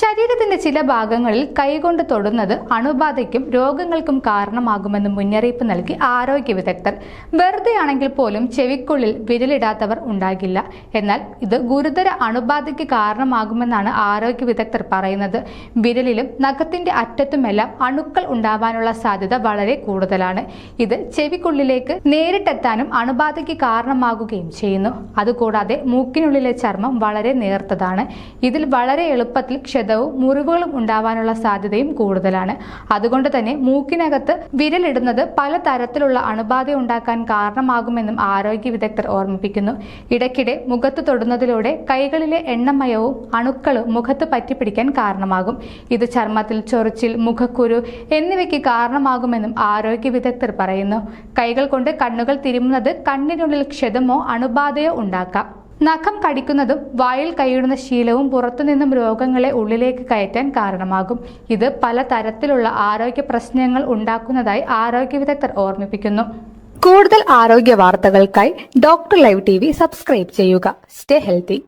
ശരീരത്തിന്റെ ചില ഭാഗങ്ങളിൽ കൈകൊണ്ട് തൊടുന്നത് അണുബാധയ്ക്കും രോഗങ്ങൾക്കും കാരണമാകുമെന്ന് മുന്നറിയിപ്പ് നൽകി ആരോഗ്യ വിദഗ്ധർ. വെറുതെയാണെങ്കിൽ പോലും ചെവിക്കുള്ളിൽ വിരലിടാത്തവർ ഉണ്ടാകില്ല. എന്നാൽ ഇത് ഗുരുതര അണുബാധയ്ക്ക് കാരണമാകുമെന്നാണ് ആരോഗ്യ വിദഗ്ധർ പറയുന്നത്. വിരലിലും നഖത്തിന്റെ അറ്റത്തുമെല്ലാം അണുക്കൾ ഉണ്ടാവാനുള്ള സാധ്യത വളരെ കൂടുതലാണ്. ഇത് ചെവിക്കുള്ളിലേക്ക് നേരിട്ടെത്താനും അണുബാധയ്ക്ക് കാരണമാകുകയും ചെയ്യുന്നു. അതുകൂടാതെ മൂക്കിനുള്ളിലെ ചർമ്മം വളരെ നേർത്തതാണ്. ഇതിൽ വളരെ എളുപ്പത്തിൽ ക്ഷതവും മുറിവുകളും ഉണ്ടാവാനുള്ള സാധ്യതയും കൂടുതലാണ്. അതുകൊണ്ട് തന്നെ മൂക്കിനകത്ത് വിരലിടുന്നത് പല തരത്തിലുള്ള അണുബാധ ഉണ്ടാക്കാൻ കാരണമാകുമെന്നും ആരോഗ്യ വിദഗ്ധർ ഓർമ്മിപ്പിക്കുന്നു. ഇടയ്ക്കിടെ മുഖത്ത് തൊടുന്നതിലൂടെ കൈകളിലെ എണ്ണമയവും അണുക്കളും മുഖത്ത് പറ്റിപ്പിടിക്കാൻ കാരണമാകും. ഇത് ചർമ്മത്തിൽ ചൊറിച്ചിൽ മുഖക്കുരു എന്നിവയ്ക്ക് കാരണമാകുമെന്നും ആരോഗ്യ വിദഗ്ധർ പറയുന്നു. കൈകൾ കൊണ്ട് കണ്ണുകൾ തിരുമുന്നത് കണ്ണിനുള്ളിൽ ക്ഷതമോ അണുബാധയോ ഉണ്ടാക്കാം. നഖം കടിക്കുന്നതും വായിൽ കൈയിടുന്ന ശീലവും പുറത്തുനിന്നും രോഗങ്ങളെ ഉള്ളിലേക്ക് കയറ്റാൻ കാരണമാകും. ഇത് പല തരത്തിലുള്ള ആരോഗ്യ പ്രശ്നങ്ങൾ ഉണ്ടാക്കുന്നതായി ആരോഗ്യ വിദഗ്ധർ ഓർമ്മിപ്പിക്കുന്നു. കൂടുതൽ ആരോഗ്യ വാർത്തകൾക്കായി ഡോക്ടർ ലൈവ് ടി സബ്സ്ക്രൈബ് ചെയ്യുക. Stay healthy.